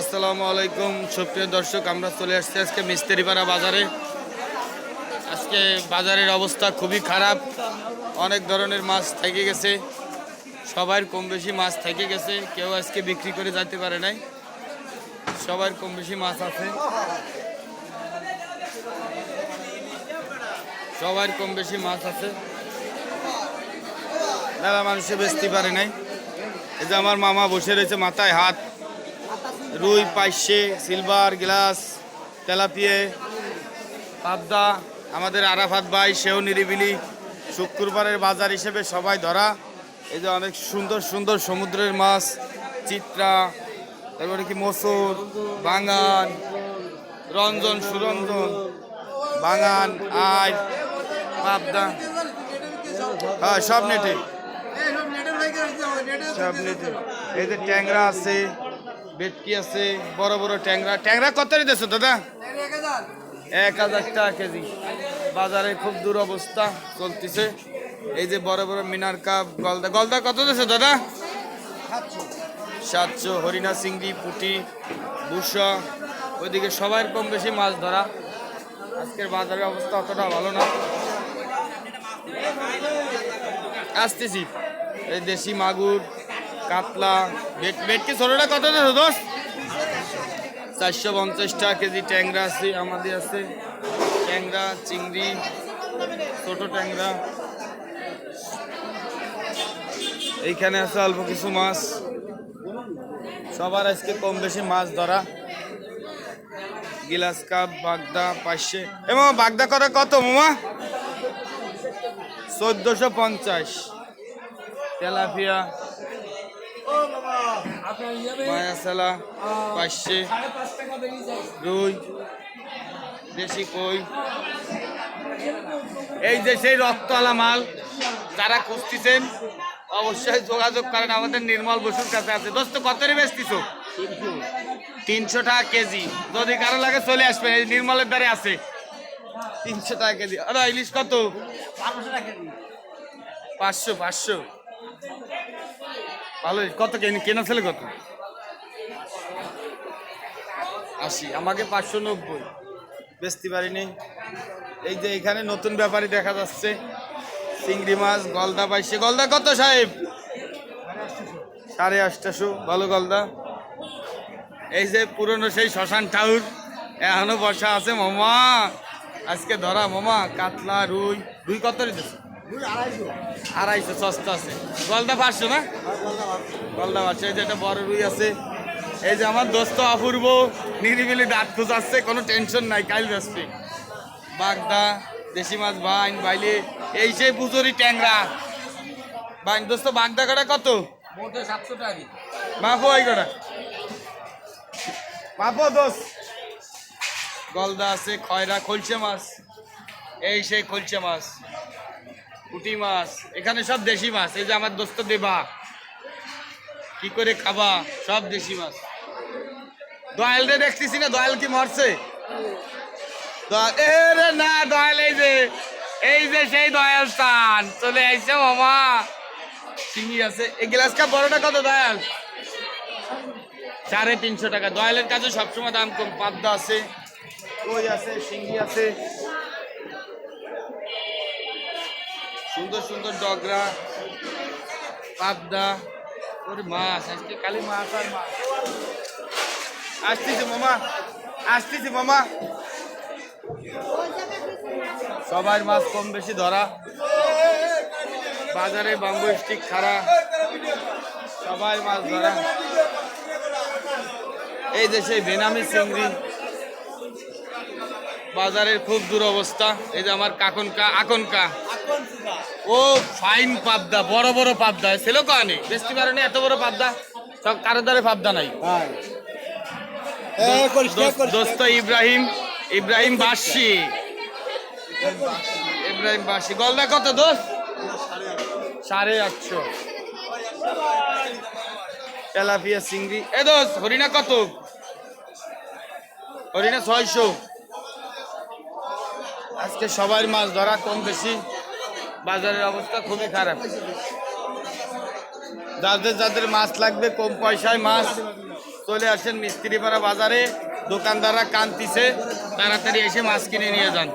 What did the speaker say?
আসসালামু আলাইকুম, সুপ্রিয় দর্শক, আমরা চলে আসছি আজকে মিস্ত্রিপাড়া বাজারে। আজকে বাজারের অবস্থা খুবই খারাপ। অনেক ধরনের মাছ থেকে গেছে। সবার কম বেশি মাছ থেকে গেছে। কেউ আজকে বিক্রি করে যেতে পারে নাই। সবার কম বেশি মাছ আছে। সবার কম বেশি মাছ আছে। মেলা মানুষে বেচতে পারে নাই। এই যে আমার মামা বসে রয়েছে মাথায় হাত। রুই, পাইসে, সিলভার, গ্লাস, তেলাপিয়ে, পাবদা, আমাদের আরাফাত ভাই, সেও নিরিবিলি। শুক্রবারের বাজার হিসেবে সবাই ধরা। এই যে অনেক সুন্দর সুন্দর সমুদ্রের মাছ, চিত্রা, তারপরে কি মসুর, বাঙান, রঞ্জন, সুরঞ্জন, বাঙান আয় পাবদা। হ্যাঁ সব নেটে। সব নেটে। এই যে ট্যাংরা আছে বেটকি আছে, বড় বড় ট্যাংরা। ট্যাংরা কত দিতেছো দাদা? এক হাজার টাকা কেজি। বাজারে খুব দূর অবস্থা চলতেছে। এই যে বড় বড় মিনার কাপ, গলদা। গলদা কত দিতেছো দাদা? সাতশো। হরিণা, চিংড়ি, পুটি বুসা ওইদিকে সবার কম বেশি মাছ ধরা। আজকের বাজারের অবস্থা অতটা ভালো না। আসতেছি। এই দেশি মাগুর কাতলা। বেট, বেটকি ছোটটা কত দোষ চারশো পঞ্চাশ টাকা কেজি ট্যাংরা আছে, আমাদের আছে। ট্যাংরা, চিংড়ি, ছোট ট্যাংরা। এইখানে আছে অল্প কিছু মাছ। সবার আজকে কম বেশি মাছ ধরা। গিলাস কাপ, বাগদা, পাঁচশে। এবং বাগদা করে কত মামা? চোদ্দশো পঞ্চাশ। তেলাপিয়া মায়াসালা পাঁচশে। রুই দেশি কই? এই যে সেই রক্তওয়ালা মাল, যারা খুঁজতেছেন, অবশ্যই যোগাযোগ করেন আমাদের নির্মল বসুর কাছে আছে। দোস্ত কত রে বেচতিস তিনশো টাকা কেজি। যদি কারও লাগে চলে আসবেন, এই নির্মলের দ্বারে আছে। তিনশো টাকা কেজি। আরে, ইলিশ কত? পাঁচশো পাঁচশো। ভালো কত কেন- ছেলে কত? আশি, আমাকে পাঁচশো নব্বই। বেচতে পারিনি। এই যে এখানে নতুন ব্যাপারী দেখা যাচ্ছে। চিংড়ি মাছ, গলদা পাইছে। গলদা কত সাহেব? সাড়ে আটটাশো ভালো গলদা। এই যে পুরনো সেই শ্মশান ঠাউর এখনও বসা আছে। মামা, আজকে ধরা মামা, কাতলা, রুই। রুই কত দিতেছে আড়াইশো। সস্তা আছে। গলদা পাঁচশো না? গলদা পাঁচশো এই যে একটা বড় রুই আছে। এই যে আমার দোস্ত অপূর্ব নিরিবিলি দাঁত খুঁজাচ্ছে কোনো টেনশন নাই কাল ব্যস্তে বাগদা দেশি মাছ বাইন বাইলে এই সেই পুজোরি ট্যাংরা। বাইন দোস্ত বাগদা কাটা কত? সাতশো টাকা। মাপো এই কটা। মাপো দোষ গলদা আছে খয়রা খলছে মাছ। এই সেই খলছে মাছ। পুঁটি মাছ, এখানে সব দেশি মাছ, এই যে আমার দোস্ত দেবা। কি করে খাবা? সব দেশি মাছ। দয়াল রে দেখতেছি না, দয়াল কি মরছে? না, দয়াল, এই যে এই যে সেই দয়াল স্থান। চলে আইছে মামা। চিংড়ি আছে। এই গ্লাস কাপ বড়টা কত, দয়াল? সাড়ে তিনশো টাকা। দয়ালের কাছে সবসময় দাম কম। আছে আছে, শিঙ্গি আছে। সুন্দর সুন্দর ডগরা, পাবদা। ওরে মাছ আজকে কালি মাছ আর মাছ আসতেছি মামা আসতেছি মামা। সবার মাছ কম বেশি ধরা। বাজারে বাম্বু স্টিক খারা। সবাই মাছ ধরা। এই দেশে বেনামি চিংড়ি। বাজারের খুব দুরবস্থা। এই যে আমার কাকনকা আকনকা। ও ফাইন পাবদা বড় বড় পাবদা। ছিল কানে বেশি পারেনি এত বড় পাবদা। সব কারও দ্বারে পাবদা নাই। দোস্ত- দোস্ত ইব্রাহিম ইব্রাহিম বাসি। ইব্রাহিম বাসি। গলদা কত দোস্ত? সাড়ে আটশো। তেলাপিয়া চিংড়ি। এ দোস্ত হরিণা কত? হরিণা ছয়শো। আজকে সবাই মাছ ধরা কম বেশি। বাজারের অবস্থা খুবই খারাপ। যাদের যাদের মাছ লাগবে, কম পয়সায় মাছ চলে আসেন মিস্ত্রিপাড়া বাজারে। দোকানদাররা কান্তিছে, তাড়াতাড়ি এসে মাছ কিনে নিয়ে যান।